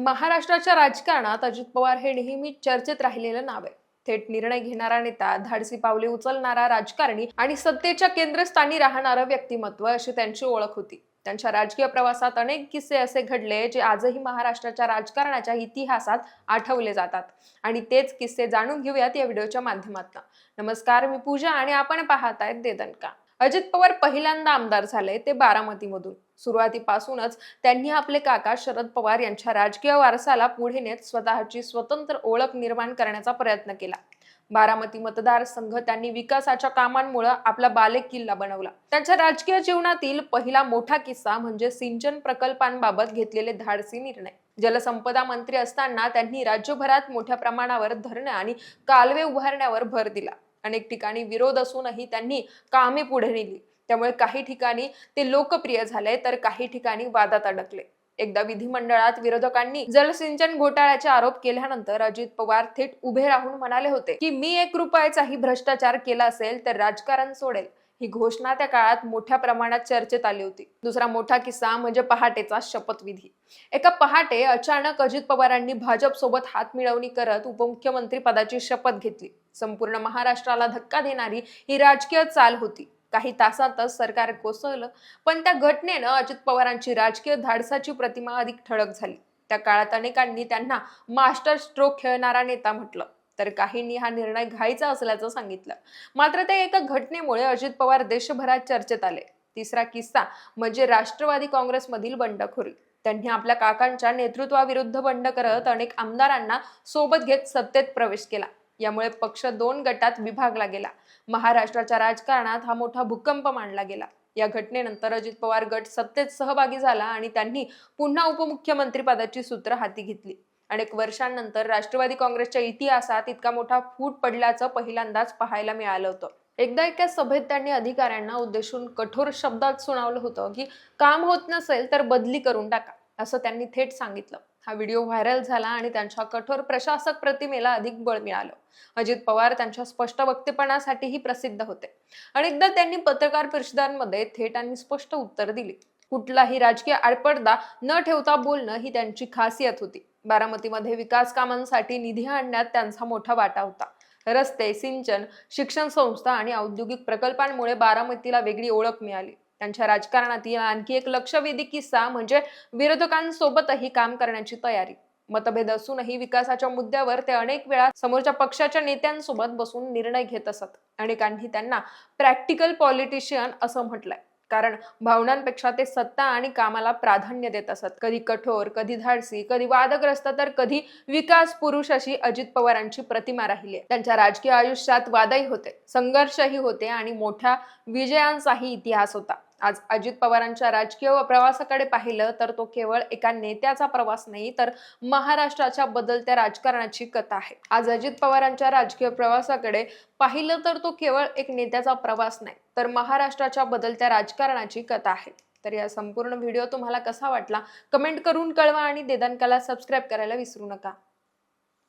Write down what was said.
महाराष्ट्राच्या राजकारणात अजित पवार हे नेहमी चर्चेत राहिलेलं नाव आहे. थेट निर्णय घेणारा नेता धाडसी पावले उचलणारा राजकारणी आणि सत्तेच्या केंद्रस्थानी राहणारं व्यक्तिमत्व अशी त्यांची ओळख होती. त्यांच्या राजकीय प्रवासात अनेक किस्से असे घडले जे आजही महाराष्ट्राच्या राजकारणाच्या इतिहासात आठवले जातात. आणि तेच किस्से जाणून घेऊयात या व्हिडिओच्या माध्यमातून. नमस्कार मी पूजा आणि आपण पाहत आहेत देदनका अजित पवार पहिल्यांदा आमदार झाले ते बारामतीमधून. सुरुवातीपासूनच त्यांनी आपले काका शरद पवार यांच्या राजकीय वारसाला पुढे नेत स्वतःची स्वतंत्र ओळख निर्माण करण्याचा प्रयत्न केला. बारामती मतदारसंघ त्यांनी विकासाच्या कामांमुळे आपला बालेक किल्ला बनवला. त्यांच्या राजकीय जीवनातील पहिला मोठा किस्सा म्हणजे सिंचन प्रकल्पांबाबत घेतलेले धाडसी निर्णय. जलसंपदा मंत्री असताना त्यांनी राज्यभरात मोठ्या प्रमाणावर धरणं आणि कालवे उभारण्यावर भर दिला. अनेक ठिकाणी विरोध असूनही त्यांनी कामे पुढे नेली. त्यामुळे काही ठिकाणी ते लोकप्रिय झाले तर काही ठिकाणी वादात अडकले. एकदा विधिमंडळात विरोधकांनी जलसिंचन घोटाळ्याचे आरोप केल्यानंतर अजित पवार थेट उभे राहून म्हणाले होते की मी एक रुपयाचाही भ्रष्टाचार केला असेल तर राजकारण सोडेल. ही घोषणा त्या काळात मोठ्या प्रमाणात चर्चेत आली होती. दुसरा मोठा किस्सा म्हणजे पहाटेचा शपथविधी. एका पहाटे अचानक अजित पवारांनी भाजप सोबत हात मिळवणी करत उपमुख्यमंत्री पदाची शपथ घेतली. संपूर्ण महाराष्ट्राला धक्का देणारी ही राजकीय चाल होती. काही तासातच सरकार कोसळलं पण त्या घटनेनं अजित पवारांची राजकीय धाडसाची प्रतिमा अधिक ठळक झाली. त्या काळात अनेकांनी त्यांना मास्टर स्ट्रोक खेळणारा नेता म्हटलं. तर काहींनी हा निर्णय घ्यायचा असल्याचं सांगितलं. मात्र त्या एका घटनेमुळे अजित पवार देशभरात चर्चेत आले. तिसरा किस्सा म्हणजे राष्ट्रवादी काँग्रेसमधील बंडखोरी. त्यांनी आपल्या काकांच्या नेतृत्वाविरुद्ध बंड करत अनेक आमदारांना सोबत घेत सत्तेत प्रवेश केला. यामुळे पक्ष दोन गटात विभागला गेला. महाराष्ट्राच्या राजकारणात हा मोठा भूकंप मानला गेला. या घटनेनंतर अजित पवार गट सत्तेत सहभागी झाला आणि त्यांनी पुन्हा उपमुख्यमंत्री पदाची सूत्र हाती घेतली. अनेक वर्षांनंतर राष्ट्रवादी काँग्रेसच्या इतिहासात इतका मोठा फूट पडल्याचं पहिल्यांदाच पाहायला मिळालं होतं. एकदा एका सभेत त्यांनी अधिकाऱ्यांना उद्देशून कठोर शब्दात सुनावलं होतं की काम होत नसेल तर बदली करून टाका असं त्यांनी थेट सांगितलं. हा व्हिडिओ व्हायरल झाला आणि त्यांच्या कठोर प्रशासक प्रतिमेला अधिक बळ मिळालं. अजित पवार त्यांच्या स्पष्ट वक्तेपणासाठीही प्रसिद्ध होते. अनेकदा त्यांनी पत्रकार परिषदांमध्ये थेट आणि स्पष्ट उत्तर दिली. कुठलाही राजकीय आडपडदा न ठेवता बोलणं ही त्यांची खासियत होती. बारामतीमध्ये विकास कामांसाठी निधी आणण्यात त्यांचा मोठा वाटा होता. रस्ते सिंचन शिक्षण संस्था आणि औद्योगिक प्रकल्पांमुळे बारामतीला वेगळी ओळख मिळाली. त्यांच्या राजकारणातील आणखी एक लक्षवेधी किस्सा म्हणजे विरोधकांसोबतही काम करण्याची तयारी. मतभेद असूनही विकासाच्या मुद्द्यावर ते अनेक वेळा समोरच्या पक्षाच्या नेत्यांसोबत बसून निर्णय घेत असत. अनेकांनी त्यांना प्रॅक्टिकल पॉलिटिशियन असं म्हटलंय. कारण भावनांपेक्षा ते सत्ता आणि कामाला प्राधान्य देत असत. कधी कठोर कधी धाडसी कधी वादग्रस्त तर कधी विकास पुरुष अशी अजित पवारांची प्रतिमा राहिली त्यांच्या राजकीय आयुष्यात वादही होते संघर्षही होते आणि मोठ्या विजयांचाही इतिहास होता. आज अजित पवारांच्या राजकीय प्रवासाकडे पाहिलं तर तो केवळ एका नेत्याचा प्रवास नाही तर महाराष्ट्राच्या बदलत्या राजकारणाची कथा आहे. आज अजित पवारांच्या राजकीय प्रवासाकडे पाहिलं तर तो केवळ एक नेत्याचा प्रवास नाही तर महाराष्ट्राच्या बदलत्या राजकारणाची कथा आहे. तर या संपूर्ण व्हिडिओ तुम्हाला कसा वाटला? कमेंट करून कळवा आणि देदानकाला सबस्क्राईब करायला विसरू नका.